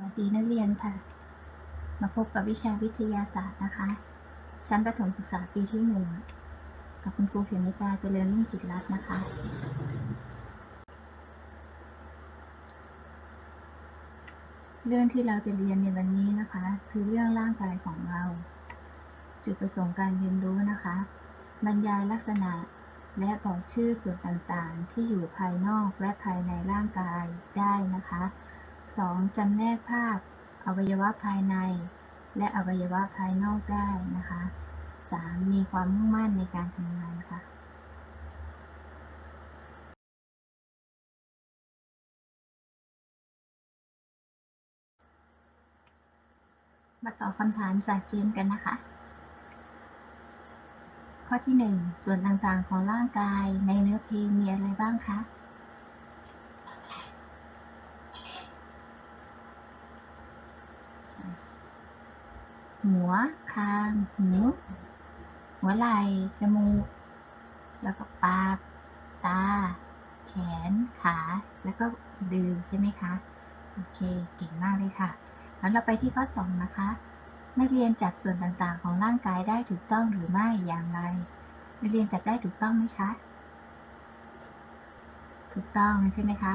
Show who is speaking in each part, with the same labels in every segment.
Speaker 1: วัสดีนักเรียนค่ะ มาพบกับวิชาวิทยาศาสตร์นะคะ ชั้นประถมศึกษาปีที่หนึ่งกับคุณครูเขียนนิกาเจริญรุ่งกิจรัตน์นะคะ เรื่องที่เราจะเรียนในวันนี้นะคะ คือเรื่องร่างกายของเรา จุดประสงค์การเรียนรู้นะคะ บรรยายลักษณะและบอกชื่อส่วนต่างๆ ที่อยู่ภายนอกและภายในร่างกายได้นะคะ 2. จำแนกภาพอวัยวะภายใน และอวัยวะภายนอกได้นะคะ 3. มีความมุ่งมั่นในการทำงานค่ะมาตอบคำถามจากเกมกันนะคะ ข้อที่ 1 ส่วนต่างๆของร่างกายในเนื้อเพลงมีอะไรบ้างคะ หัว คาง หู หัวไหล่จมูก แล้วก็ปาก ตา แขน ขา แล้วก็สะดือใช่ไหมคะ โอเค เก่งมากเลยค่ะ แล้วเราไปที่ข้อ 2 นะคะ นักเรียนจับส่วนต่างๆ ของร่างกายได้ถูกต้องหรือไม่อย่างไร นักเรียนจับได้ถูกต้องไหมคะ ถูกต้องใช่ไหมคะ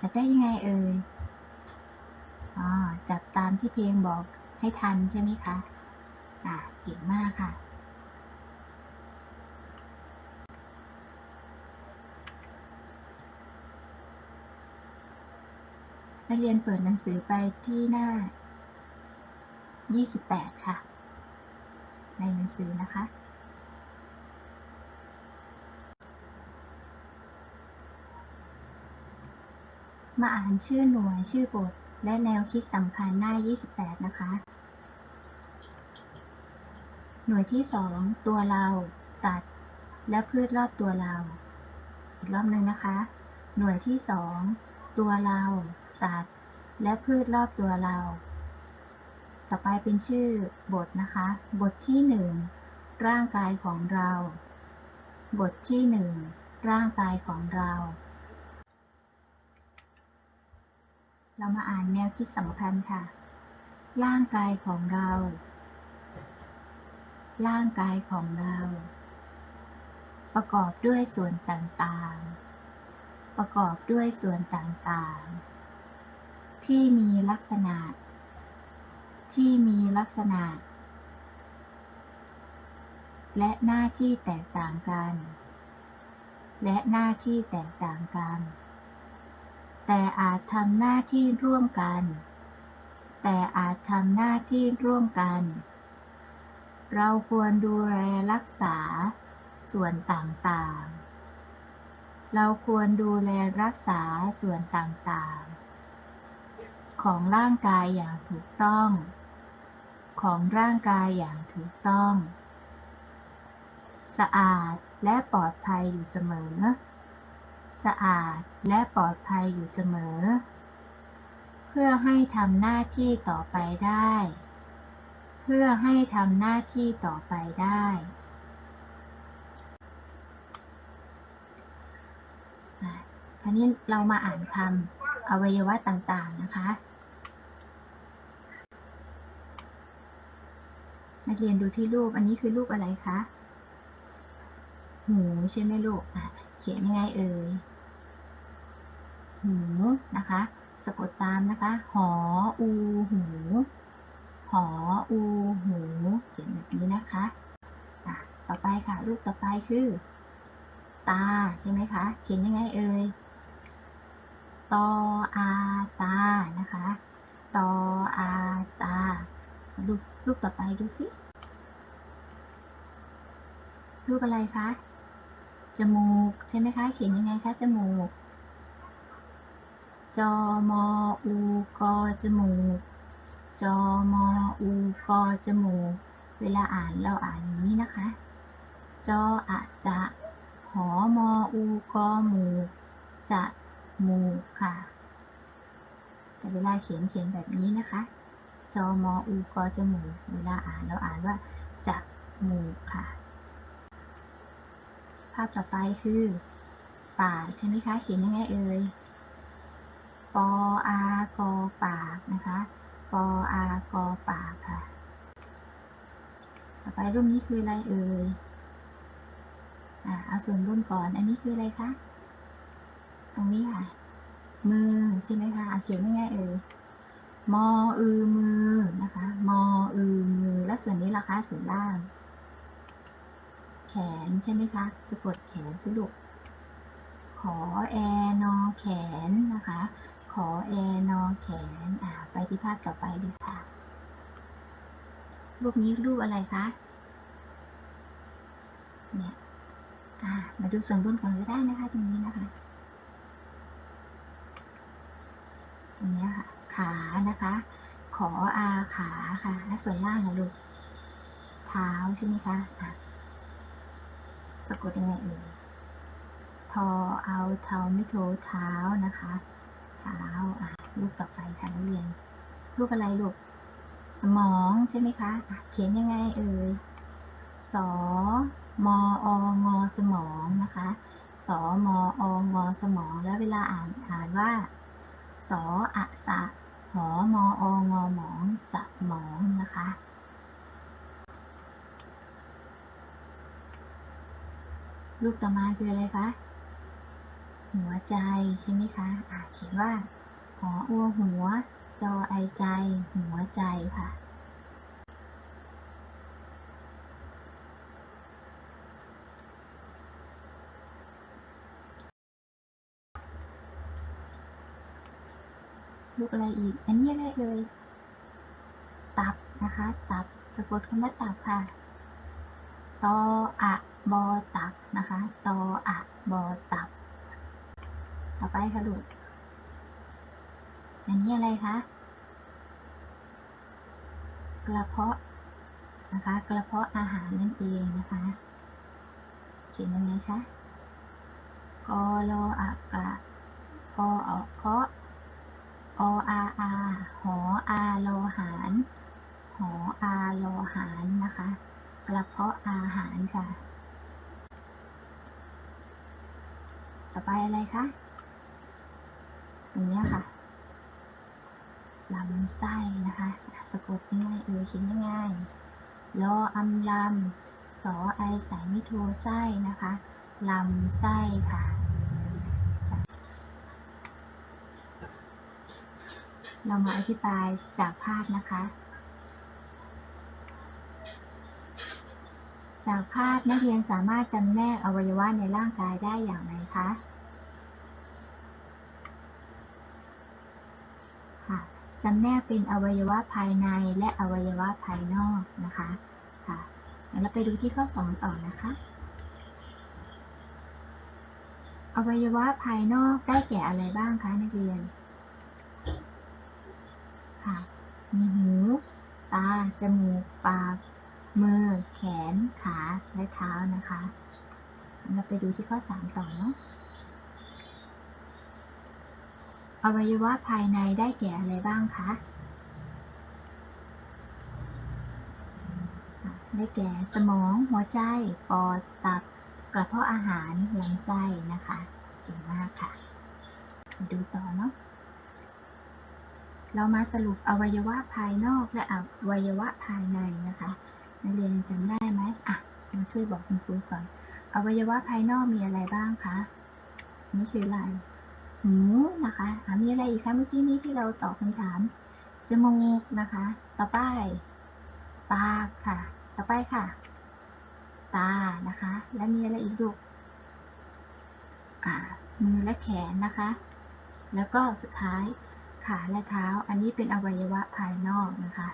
Speaker 1: จับได้ยังไงเอ่ย อ๋อ จับตามที่เพลงบอก ให้ทันใช่ไหมคะ อ่าเก่งมากค่ะ นักเรียนเปิดหนังสือไปที่หน้า 28 ค่ะ ในหนังสือนะคะมาอ่านชื่อหน่วยชื่อบท และแนวคิดสำคัญหน้า 28 นะคะ หน่วยที่2ตัวเรา สัตว์ และพืชรอบตัวเรา อีกรอบหนึ่งนะคะ หน่วยที่2ตัวเรา สัตว์ และพืชรอบตัวเรา ต่อไปเป็นชื่อบทนะคะ บทที่1ร่างกายของเรา บทที่1ร่างกายของเรา เรามาอ่านแนวคิดสำคัญค่ะ ร่างกายของเรา ร่างกายของเรา ประกอบด้วยส่วนต่างๆ ประกอบด้วยส่วนต่างๆ ที่มีลักษณะ ที่มีลักษณะ และหน้าที่แตกต่างกัน และหน้าที่แตกต่างกัน แต่อาจทำหน้าที่ร่วมกัน แต่อาจทำหน้าที่ร่วมกัน เราควรดูแลรักษาส่วนต่างๆ เราควรดูแลรักษาส่วนต่างๆ ของร่างกายอย่างถูกต้อง ของร่างกายอย่างถูกต้อง สะอาดและปลอดภัยอยู่เสมอ สะอาดและปลอดภัยอยู่เสมอ เพื่อให้ทำหน้าที่ต่อไปได้ พื่อให้ทำหน้าที่ต่อไปได้อะคราวนี้เรามาอ่านคำอวัยวะต่างๆนะคะ นักเรียนดูที่รูป อันนี้คือรูปอะไรคะ หูใช่ไหมลูกอะเขียนยังไงเอ่ย หูนะคะ สะกดตามนะคะ หอ อู หู หออูหูเขียนแบบนี้นะคะอะต่อไปค่ะ รูปต่อไปคือ ตาใช่ไหมคะ เขียนยังไงเอ่ยตออาตา นะคะ ตออาตา รูปรูปต่อไปดูสิ รูปอะไรคะ จมูก ใช่ไหมคะ เขียนยังไงคะ จมูก จอมออูกอจมูก จอมออูกอจมูก เวลาอ่านเราอ่านอย่างนี้นะคะ จออะจะหอมออูกอหมูจะมูค่ะ แต่เวลาเขียนเขียนแบบนี้นะคะ จอมออูกอจมูก เวลาอ่านเราอ่านว่าจะมูค่ะ ภาพต่อไปคือปากใช่ไหมคะ เขียนยังไงเอ่ยปปออากอปากนะคะ ปออากอปากค่ะ ต่อไปรูปนี้คืออะไรเอ่ย อ่าเอาส่วนรุ่นก่อน อันนี้คืออะไรคะ ตรงนี้ค่ะ มือใช่ไหมคะเขียนง่ายๆเอ่ยมออือมือนะคะ มออือมือ แล้วส่วนนี้ล่ะคะ ส่วนล่าง แขนใช่ไหมคะสะกดแขนสิลูกขอแอนอแขนนะคะ อแอนอแขน อ่า ไปที่ภาพต่อไปเลยค่ะ รูปนี้รูปอะไรคะ เนี่ย อ่า มาดูส่วนรุ่นก่อนก็ได้นะคะ ตรงนี้นะคะ ตรงนี้ค่ะ ขานะคะ ขออาขาค่ะ และส่วนล่างนะลูก เท้าใช่ไหมคะ อะสะกดยังไงเอ่ยทอเอาเท้าไม่โทเท้านะคะ เท้าอะรูปต่อไปค่ะนักเรียนรูปอะไรลูก สมองใช่ไหมคะะเขียนยังไงเอ่ยสอมอองอสมองนะคะสอมอองอสมอง แล้วเวลาอ่านอ่านว่าสออะสะหอมอองอหมองสมองนะคะรูปต่อมาคืออะไรคะ หัวใจใช่ไหมคะอ่าเขียนว่าหออัวหัว จอไอใจ หัวใจค่ะ รูปอะไรอีก อันนี้อะไรเอ่ยตับนะคะ ตับสะกดคำว่าตับค่ะ ตออะ บอตับนะคะ ตออะ บอตับ ต่อไปค่ะลูกอันนี้อะไรคะกระเพาะนะคะกระเพาะอาหารนั่นเองนะคะเขียนยังไงคะกอรออากะพอออกเพาะออาอาหออาโลหารหออาโลหารนะคะกระเพาะอาหารค่ะ ต่อไปอะไรคะ ตรงนี้ค่ะลำไส้นะคะสะกดง่ายเออเขียนง่ายรออำลำสอไอสายมิโทไส้นะคะลำไส้ค่ะเรามาอธิบายจากภาพนะคะ จากภาพนักเรียนสามารถจำแนกอวัยวะในร่างกายได้อย่างไรคะ ค่ะ จำแนกเป็นอวัยวะภายในและอวัยวะภายนอกนะคะค่ะเราไปดูที่ข้อ 2 ต่อนะคะ อวัยวะภายนอกได้แก่อะไรบ้างคะนักเรียนค่ะมีหู ตา จมูก ปาก มือ แขน ขา และเท้านะคะ เราไปดูที่ข้อ 3 ต่อเนาะ อวัยวะภายในได้แก่อะไรบ้างคะ ได้แก่สมอง หัวใจ ปอด ตับ กระเพาะอาหารลำไส้นะคะเก่งมากค่ะ มาดูต่อเนาะ เรามาสรุปอวัยวะภายนอกและอวัยวะภายในนะคะ นักเรียนจำได้ไหมอะมาช่วยบอกคุณครูก่อน อวัยวะภายนอกมีอะไรบ้างคะ นี่คืออะไร หูนะคะมีอะไรอีกคะเมื่อกี้นี้ที่เราตอบคำถาม จมูกนะคะ ต่อไป ปากค่ะ ต่อไปค่ะ ตานะคะ แล้วมีอะไรอีกลูกมือและแขนนะคะ แล้วก็สุดท้ายขาและเท้า อันนี้เป็นอวัยวะภายนอกนะคะ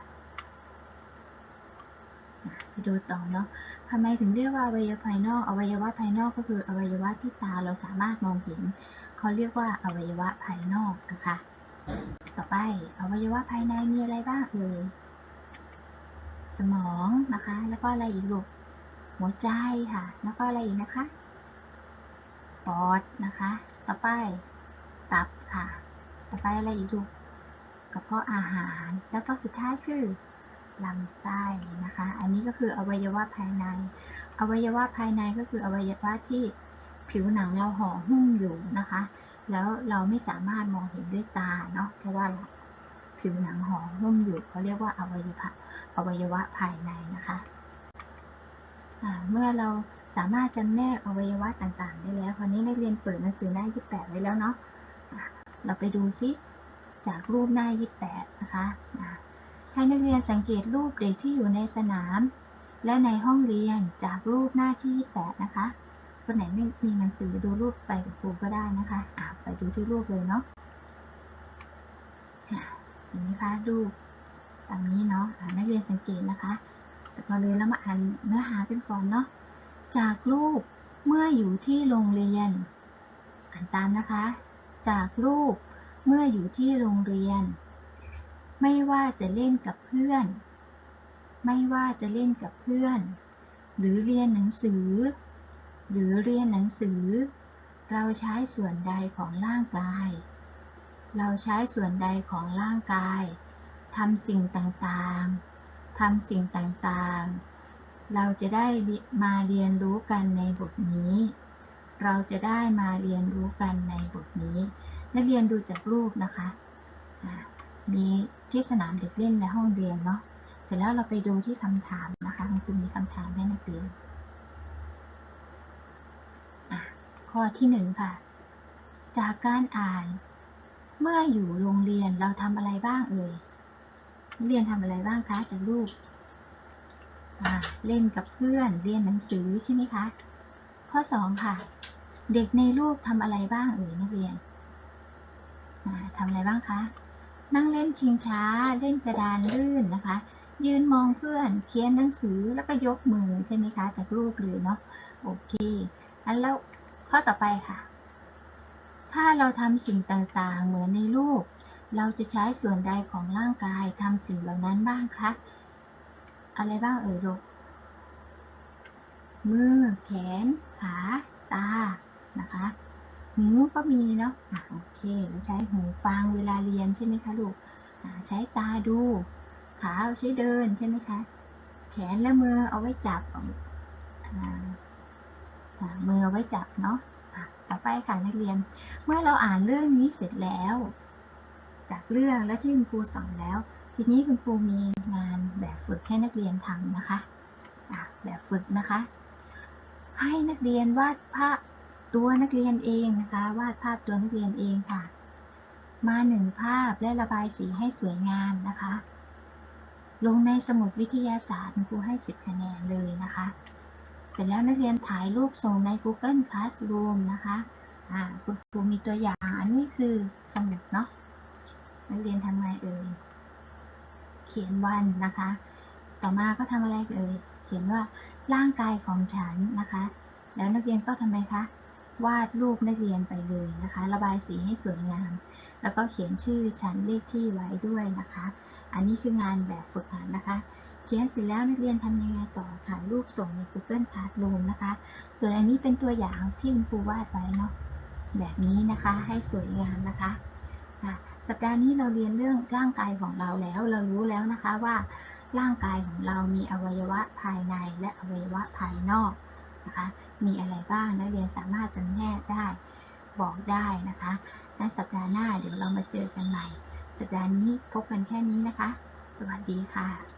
Speaker 1: ไปดูต่อเนาะทำไมถึงเรียกว่าอวัยวะภายนอก อวัยวะภายนอกก็คืออวัยวะที่ตาเราสามารถมองเห็น เขาเรียกว่าอวัยวะภายนอกนะคะ ต่อไปอวัยวะภายในมีอะไรบ้างเอ่ยสมองนะคะ แล้วก็อะไรอีกลูกหัวใจค่ะ แล้วก็อะไรอีกนะคะปอดนะคะ ต่อไปตับค่ะ ต่อไปอะไรอีกลูกกระเพาะอาหาร แล้วก็สุดท้ายคือลำไส้นะคะ อันนี้ก็คืออวัยวะภายใน อวัยวะภายในก็คืออวัยวะที่ ผิวหนังเราห่อหุ้มอยู่นะคะ แล้วเราไม่สามารถมองเห็นด้วยตาเนาะเพราะว่าผิวหนังห่อหุ้มอยู่เขาเรียกว่าอวัยวะอวัยวะภายในนะคะเมื่อเราสามารถจำแนกอวัยวะต่างๆ ได้แล้วคราวนี้นักเรียนเปิดหนังสือหน้า 28 ไว้แล้วเนาะะเราไปดูซิจากรูปหน้า 28 นะคะะให้นักเรียนสังเกตรูปเด็กที่อยู่ในสนาม และในห้องเรียนจากรูปหน้าที่ 28 นะคะ คนไหนไม่มีหนังสือดูรูปไปกับครูก็ได้นะคะอะไปดูที่รูปเลยเนาะอะเห็นไหมคะรูตามนี้เนาะอะนักเรียนสังเกตนะคะ แต่ก่อนเลยเรามาอ่านเนื้อหากันก่อนเนาะจากรูปเมื่ออยู่ที่โรงเรียน อ่านตามนะคะ จากรูปเมื่ออยู่ที่โรงเรียน ไม่ว่าจะเล่นกับเพื่อน ไม่ว่าจะเล่นกับเพื่อน หรือเรียนหนังสือ หรือเรียนหนังสือ เราใช้ส่วนใดของร่างกาย เราใช้ส่วนใดของร่างกายทำสิ่งต่างๆทำสิ่งต่างๆ เราจะได้มาเรียนรู้กันในบทนี้ เราจะได้มาเรียนรู้กันในบทนี้ นักเรียนดูจากรูปนะคะมีที่สนามเด็กเล่นในห้องเรียนเนาะ เสร็จแล้วเราไปดูที่คำถามนะคะคุณครูมีคำถามให้นักเรียนอะ ข้อที่หนึ่งค่ะ จากการอ่าน เมื่ออยู่โรงเรียนเราทำอะไรบ้างเอ่ยเรียนทำอะไรบ้างคะจากรูปอ่าเล่นกับเพื่อนเรียนหนังสือใช่ไหมคะ ข้อ2ค่ะ เด็กในรูปทำอะไรบ้างเอ่ยนักเรียนอ่าทำอะไรบ้างคะ นั่งเล่นชิงช้า เล่นกระดานลื่นนะคะ ยืนมองเพื่อนเขียนหนังสือแล้วก็ยกมือใช่ไหมคะ จากรูปเลยเนาะโอเคอันแล้ว ข้อต่อไปค่ะ ถ้าเราทำสิ่งต่างๆ เหมือนในรูป เราจะใช้ส่วนใดของร่างกายทำสิ่งเหล่านั้นบ้างคะ อะไรบ้างเอ่ยลูก มือ แขน ขา ตา นะคะ หูก็มีเนาะอะโอเค เราใช้หูฟังเวลาเรียนใช่ไหมคะลูก ใช้ตาดู ขาเอาใช้เดินใช่ไหมคะ แขนและมือเอาไว้จับ มือเอาไว้จับเนาะอะต่อไปค่ะนักเรียน เมื่อเราอ่านเรื่องนี้เสร็จแล้ว จากเรื่องและที่คุณครูสอนแล้ว ทีนี้คุณครูมีงานแบบฝึกให้นักเรียนทำนะคะอะแบบฝึกนะคะ ให้นักเรียนวาดภาพตัวนักเรียนเองนะคะ วาดภาพตัวนักเรียนเองค่ะ มาหนึ่งภาพและระบายสีให้สวยงามนะคะ ลงในสมุดวิทยาศาสตร์คุณครูให้ 10 คะแนนเลยนะคะ เสร็จแล้วนักเรียนถ่ายรูปส่งใน Google Classroom นะคะอ่าคุณครูมีตัวอย่าง อันนี้คือสมุดเนาะนักเรียนทำไงเอ่ยเขียนวันนะคะ ต่อมาก็ทำอะไรเอ่ยเขียนว่าร่างกายของฉันนะคะ แล้วนักเรียนก็ทำไมคะวาดรูปนักเรียนไปเลยนะคะ ระบายสีให้สวยงาม แล้วก็เขียนชื่อชั้นเลขที่ไว้ด้วยนะคะ อันนี้คืองานแบบฝึกหัดนะคะ เขียนเสร็จแล้วนักเรียนทำยังไงต่อถ่ายรูปส่งใน Google Classroom นะคะ ส่วนอันนี้เป็นตัวอย่างที่คุณครูวาดไว้เนาะแบบนี้นะคะให้สวยงามนะคะอะสัปดาห์นี้เราเรียนเรื่องร่างกายของเราแล้ว เรารู้แล้วนะคะว่าร่างกายของเรามีอวัยวะภายในและอวัยวะภายนอกนะคะ มีอะไรบ้างนักเรียนสามารถจำแนกได้บอกได้นะคะในสัปดาห์หน้าเดี๋ยวเรามาเจอกันใหม่ สัปดาห์นี้พบกันแค่นี้นะคะ สวัสดีค่ะ